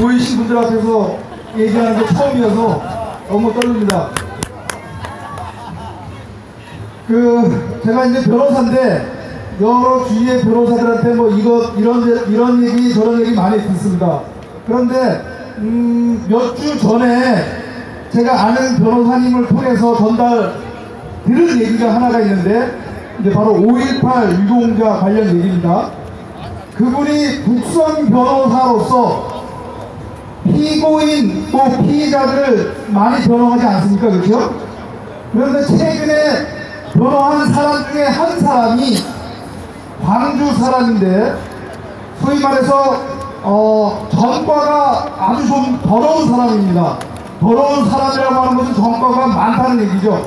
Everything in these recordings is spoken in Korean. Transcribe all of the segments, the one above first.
모이신 분들 앞에서 얘기하는 게 처음이어서 너무 떨립니다. 그 제가 이제 변호사인데 여러 주위의 변호사들한테 뭐 이거 이런 이런 얘기 저런 얘기 많이 듣습니다. 그런데 음, 몇 주 전에 제가 아는 변호사님을 통해서 전달 들은 얘기가 하나가 있는데 이제 바로 5.18 유공자 관련 얘기입니다. 그분이 국선 변호사로서 피고인 또 피의자들을 많이 변호하지 않습니까? 그렇죠? 그런데 최근에 변호한 사람 중에 한 사람이 광주 사람인데 소위 말해서 어, 전과가 아주 좀 더러운 사람입니다. 더러운 사람이라고 하는 것은 전과가 많다는 얘기죠.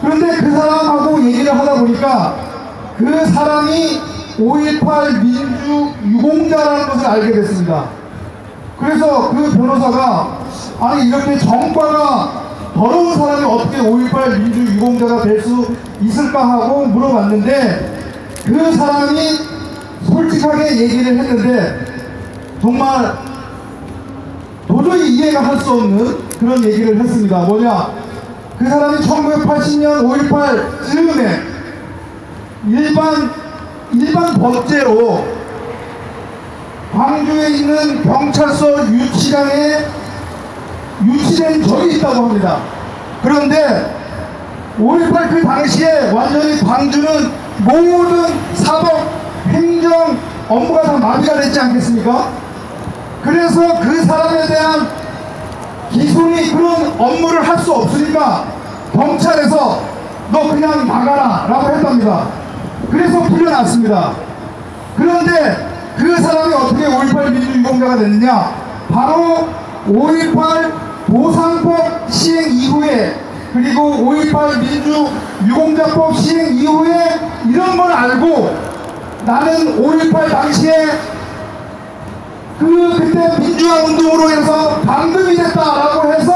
그런데 그 사람하고 얘기를 하다 보니까 그 사람이 5.18 민주 유공자라는 것을 알게 됐습니다. 그래서 그 변호사가 아니 이렇게 정과가 더러운 사람이 어떻게 5.18 민주 유공자가 될 수 있을까 하고 물어봤는데 그 사람이 솔직하게 얘기를 했는데 정말 도저히 이해가 할 수 없는 그런 얘기를 했습니다. 뭐냐 그 사람이 1980년 5.18 즈음에 일반 일반 법제로 광주에 있는 경찰서 유치장에 유치된 적이 있다고 합니다. 그런데 5.18 그 당시에 완전히 광주는 모든 사법, 행정 업무가 다 마비가 됐지 않겠습니까? 그래서 그 사람에 대한 기술이 그런 업무를 할 수 없으니까 경찰에서 너 그냥 나가라 라고 했답니다. 그래서 풀려났습니다. 그런데 그 사람이 어떻게 5.18 민주유공자가 됐느냐 바로 5.18 보상법 시행 이후에 그리고 5.18 민주 유공자법 시행 이후에 이런 걸 알고 나는 5.18 당시에 그 그때 민주화 운동으로 해서 방금이 됐다라고 해서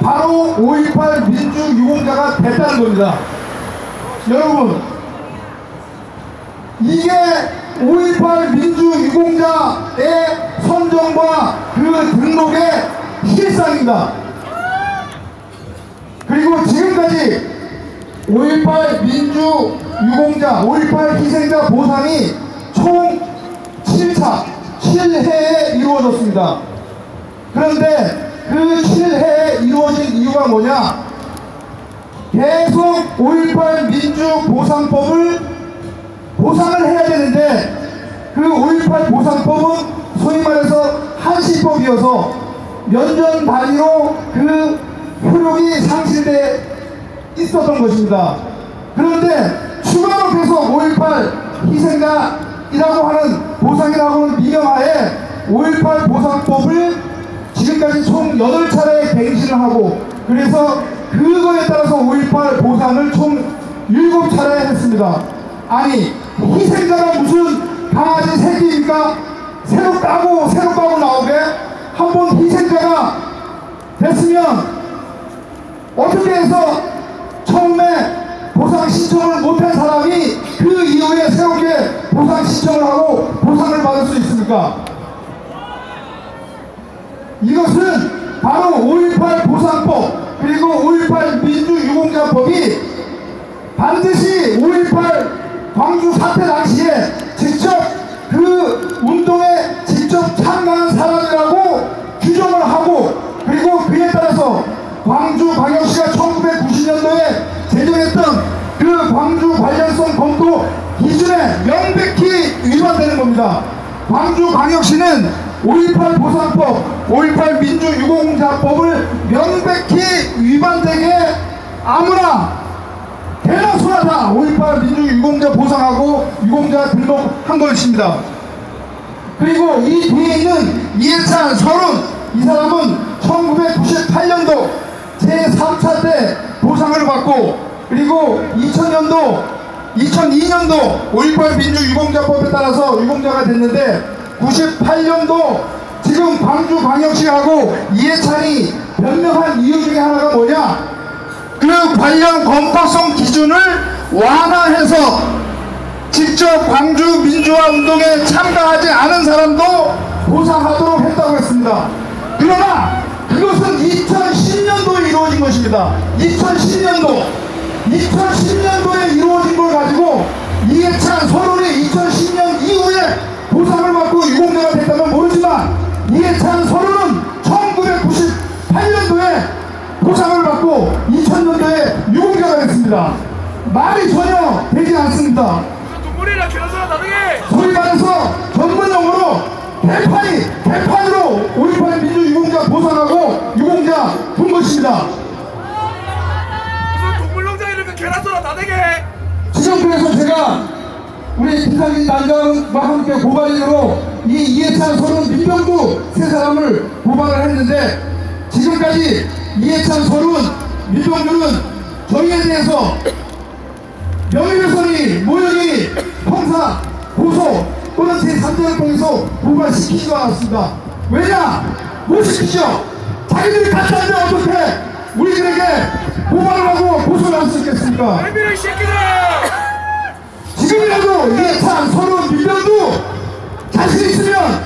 바로 5.18 민주 유공자가 됐다는 겁니다. 여러분 이게 5.18 민주유공자의 선정과 그 등록의 실상입니다. 그리고 지금까지 5.18 민주유공자, 5.18 희생자 보상이 총 7차, 7회에 이루어졌습니다. 그런데 그 7회에 이루어진 이유가 뭐냐? 계속 5.18 민주보상법을 보상을 해야 되는데 그 5.18 보상법은 소위 말해서 한시법이어서 연전 단위로 그 효력이 상실돼 있었던 것입니다. 그런데 추가로 계속 5.18 희생자이라고 하는 보상이라고 하는 미명하에 5.18 보상법을 지금까지 총 8차례 갱신을 하고 그래서 그거에 따라서 5.18 보상을 총 7차례 했습니다. 아니 희생자가 무슨 강아지 새끼입니까? 새로 까고 새로 까고 나오게 한 번 희생자가 됐으면 어떻게 해서 처음에 보상 신청을 못한 사람이 그 이후에 새롭게 보상 신청을 하고 보상을 받을 수 있습니까? 이것은 바로 5.18 보상법 그리고 5.18 민주유공자법이 반드시 5.18 광주 사태 당시에 직접 그 운동에 직접 참가한 사람이라고 규정을 하고 그리고 그에 따라서 광주광역시가 1990년도에 제정했던 그 광주 관련성 검토 기준에 명백히 위반되는 겁니다. 광주광역시는 5.18 보상법, 5.18 민주유공자법을 명백히 위반되게 아무나 대나 소나다 5.18 민주 유공자 보상하고 유공자 등록한 것입니다. 그리고 이 뒤에 있는 이해찬 서른 이 사람은 1998년도 제3차 때 보상을 받고 그리고 2000년도 2002년도 5.18 민주 유공자법에 따라서 유공자가 됐는데 98년도 지금 광주광역시하고 이해찬이 변명한 이유 중에 하나가 뭐냐 그 관련 검토성 기준을 완화해서 직접 광주 민주화 운동에 참가하지 않은 사람도 보상하도록 했다고 했습니다. 그러나 그것은 2010년도에 이루어진 것입니다. 2010년도 2010년도에 이루어진 걸 가지고 이해찬 서론이 2010년 이후에 보상을 받고 유공자가 됐다면 모르지만 이해찬 서론은 1998년도에 보상을 받고 2000년도에 유공자가 됐습니다. 말이 전혀 되지 않습니다. 동물이랑 계란소라 다르게 소위 말해서 전문 용어로 대판이 대판으로 5.18 민주 유공자 보상하고 유공자 본 것입니다. 무슨 동물농장 이렇게 계란소라 지금 그래서 제가 우리 김상진 단장과 함께 고발인으로 이 이해찬 서른 민병구 세 사람을 고발을 했는데 지금까지 이해찬 서른 민병구는 저희에 대해서 명예훼손이 모욕이 형사 고소 또는 제3자를 통해서 고발시키지도 않았습니다. 왜냐? 못 시키죠. 자기들이 가짜인데 어떻게 우리들에게 고발을 하고 고소를 할 수 있겠습니까? 지금이라도 이해찬 서른 민병도 자신 있으면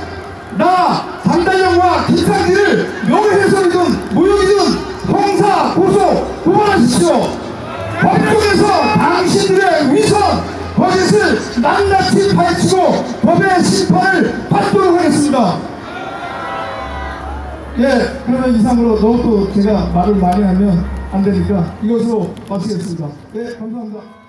나 장단영과 김상진을 명예훼손이든 모욕이든 고소 고발하십시오. 법정에서 당신들의 위선 거짓을 낱낱이 파헤치고 법의 심판을 받도록 하겠습니다. 예, 그러면 이상으로 너무 또 제가 말을 많이 하면 안 되니까 이것으로 마치겠습니다. 예, 감사합니다.